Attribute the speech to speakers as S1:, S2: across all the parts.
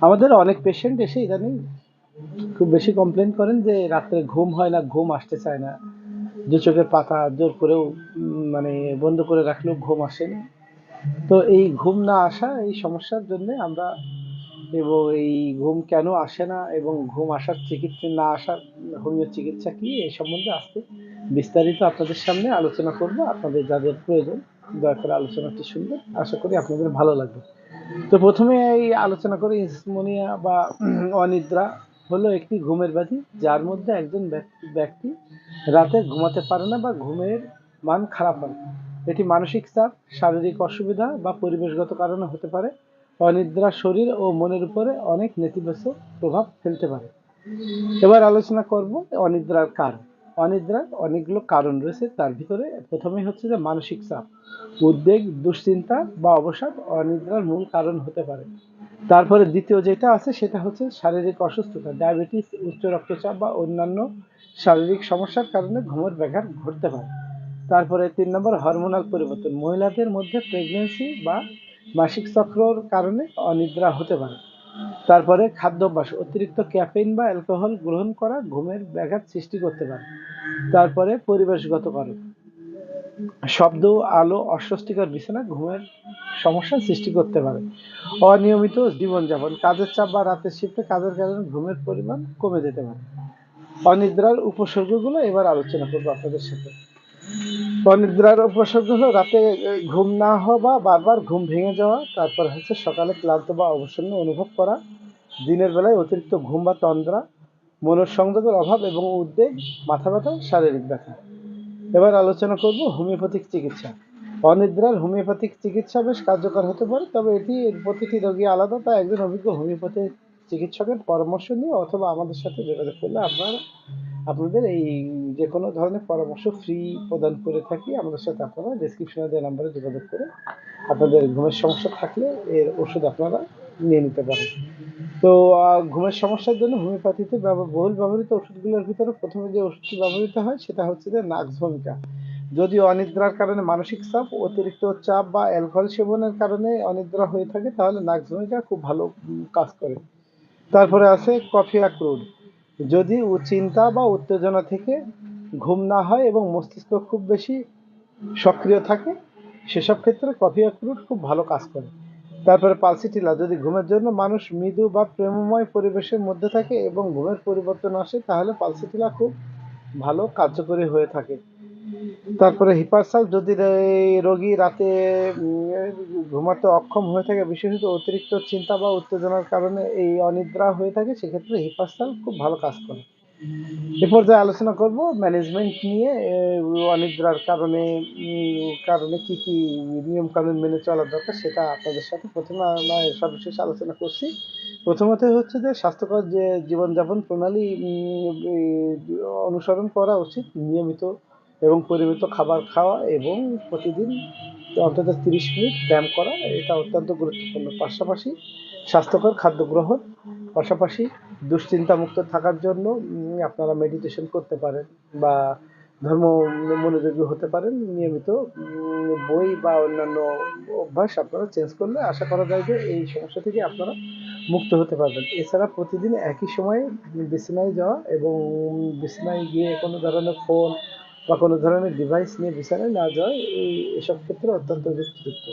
S1: আমাদের অনেক পেশেন্ট এসে ইদানিং খুব বেশি কমপ্লেন করেন যে রাত্রে ঘুম হয় না, ঘুম আসতে চায় না। দু চোখের পাতা জোর করেও মানে বন্ধ করে রাখলেও ঘুম আসে না। তো এই ঘুম না আসা এই সমস্যার জন্য আমরা এবং এই ঘুম কেন আসে না এবং ঘুম আসার চিকিৎসা না আসার হোমিও চিকিৎসা কি এই সম্বন্ধে আজকে বিস্তারিত আপনাদের সামনে আলোচনা করব। আপনাদের যাদের প্রয়োজন দয়া করে আলোচনাটি শুনবেন। আশা করি আপনাদের ভালো লাগবে। তো প্রথমে এই আলোচনা করি ইনসমোনিয়া বা অনিদ্রা হলো একটি ঘুমের ব্যাধি, যার মধ্যে একজন ব্যক্তি রাতে ঘুমাতে পারে না বা ঘুমের মান খারাপ হয়। এটি মানসিক চাপ, শারীরিক অসুবিধা বা পরিবেশগত কারণে হতে পারে। অনিদ্রা শরীর ও মনের উপরে অনেক নেতিবাচক প্রভাব ফেলতে পারে। এবার আলোচনা করব অনিদ্রার কারণ। অনিদ্রার অনেকগুলো কারণ রয়েছে তার ভিতরে। প্রথমেই হচ্ছে যে মানসিক চাপ, উদ্বেগ, দুশ্চিন্তা বা অবসাদ অনিদ্রার মূল কারণ হতে পারে। তারপরে দ্বিতীয় যেটা আছে, সেটা হচ্ছে শারীরিক অসুস্থতা, ডায়াবেটিস, উচ্চ রক্তচাপ বা অন্যান্য শারীরিক সমস্যার কারণে ঘুমের ব্যাঘাত ঘটতে পারে। তারপরে তিন নম্বর, হরমোনাল পরিবর্তন। মহিলাদের মধ্যে প্রেগনেন্সি বা মাসিক চক্রর কারণে অনিদ্রা হতে পারে। তারপরে খাদ্যাভ্যাস, অতিরিক্ত ক্যাফেইন বা অ্যালকোহল গ্রহণ করা ঘুমের ব্যাঘাত সৃষ্টি করতে পারে। তারপরে পরিবেশগত কারণ। শব্দ, আলো, অস্বস্তিকর বিছানা ঘুমের সমস্যা সৃষ্টি করতে পারে। অনিয়মিত জীবনযাপন, কাজের চাপ বা রাতের শিফটে কাজের কারণে ঘুমের পরিমাণ কমে যেতে পারে। অনিদ্রার উপসর্গগুলো এবার আলোচনা করব আপনাদের সাথে। অনিদ্রার উপসর্গ হলো রাতে ঘুম না হওয়া বা বারবার ঘুম ভেঙে যাওয়া, তারপর হচ্ছে সকালে ক্লান্ত বা অবসন্ন অনুভব করা, দিনের বেলায় অতিরিক্ত ঘুম বা তন্দ্রা, মনোসংযোগের অভাব এবং উদ্বেগ, মাথা ব্যথা, শারীরিক ব্যথা। এবার আলোচনা করব হোমিওপ্যাথিক চিকিৎসা। অনিদ্রার হোমিওপ্যাথিক চিকিৎসা বেশ কার্যকর হতে পারে, তবে এটি প্রতিটি রোগী আলাদা, তাই একজন অভিজ্ঞ হোমিওপ্যাথি চিকিৎসকের পরামর্শ নিয়ে অথবা আমাদের সাথে যোগাযোগ করলে আমরা আপনাদের এই যে কোনো ধরনের পরামর্শ ফ্রি প্রদান করে থাকি। আমাদের সাথে আপনারা ডিসক্রিপশনে দেওয়া নাম্বারে যোগাযোগ করে আপনাদের ঘুমের সমস্যা থাকলে এর ওষুধ আপনারা নিয়ে নিতে পারেন। তো ঘুমের সমস্যার জন্য হোমিওপ্যাথিতে বহুল ব্যবহৃত ওষুধগুলোর ভিতরে প্রথমে যে ওষুধটি ব্যবহৃত হয় সেটা হচ্ছে যে নাক্স ভূমিকা। যদি অনিদ্রার কারণে মানসিক চাপ, অতিরিক্ত চাপ বা অ্যালকোহল সেবনের কারণে অনিদ্রা হয়ে থাকে, তাহলে নাক্স ভূমিকা খুব ভালো কাজ করে। তারপরে আছে কফি অ্যাক্রুড যদি চিন্তা বা উত্তেজনা থেকে ঘুম না হয় এবং মস্তিষ্ক খুব বেশি সক্রিয় থাকে, সেসব ক্ষেত্রে কফি অ্যাক্রুড খুব ভালো কাজ করে। তারপরে পালসিটিলা, যদি ঘুমের জন্য মানুষ মৃদু বা প্রেমময় পরিবেশের মধ্যে থাকে এবং ঘুমের পরিবর্তন আসে, তাহলে পালসিটিলা খুব ভালো কার্যকরী হয়ে থাকে। তারপরে হিপারসাল, যদি রোগী রাতে ঘুমাতে অক্ষম হয়ে থাকে, বিশেষত অতিরিক্ত চিন্তা বা উত্তেজনার কারণে এই অনিদ্রা হয়ে থাকে, সেক্ষেত্রে হিপারসাল খুব ভালো কাজ করে। এ পর্যায়ে আলোচনা করব ম্যানেজমেন্ট নিয়ে অনিদ্রার কারণে কারণে কি কি নিয়ম কানুন মেনে চলা দরকার, সেটা আপনাদের সাথে প্রথমে আমরা সর্বশেষ আলোচনা করছি। প্রথমত হচ্ছে যে, স্বাস্থ্যকর যে জীবনযাপন প্রণালী অনুসরণ করা উচিত, নিয়মিত এবং পরিমিত খাবার খাওয়া এবং প্রতিদিন অন্তত তিরিশ মিনিট ব্যায়াম করা, এটা অত্যন্ত গুরুত্বপূর্ণ। পাশাপাশি স্বাস্থ্যকর খাদ্য গ্রহণ, পাশাপাশি দুশ্চিন্তা মুক্ত থাকার জন্য আপনারা মেডিটেশন করতে পারেন বা ধর্ম মনোযোগী হতে পারেন। নিয়মিত বই বা অন্যান্য অভ্যাস আপনারা চেঞ্জ করলে আশা করা যায় যে এই সমস্যা থেকে আপনারা মুক্ত হতে পারবেন। এছাড়া প্রতিদিন একই সময়ে বিছানায় যাওয়া এবং বিছানায় গিয়ে কোনো ধরনের ফোন বা কোনো ধরনের ডিভাইস নিয়ে বিছানায় না যাওয়া এই এসব ক্ষেত্রে অত্যন্ত যুক্তিযুক্ত।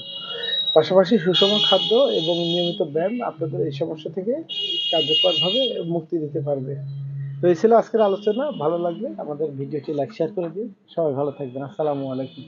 S1: পাশাপাশি সুষম খাদ্য এবং নিয়মিত ব্যায়াম আপনাদের এই সমস্যা থেকে কার্যকরভাবে মুক্তি দিতে পারবে। তো এই ছিল আজকের আলোচনা, ভালো লাগলে আমাদের ভিডিওটি লাইক শেয়ার করে দিন। সবাই ভালো থাকবেন। আসসালামু আলাইকুম।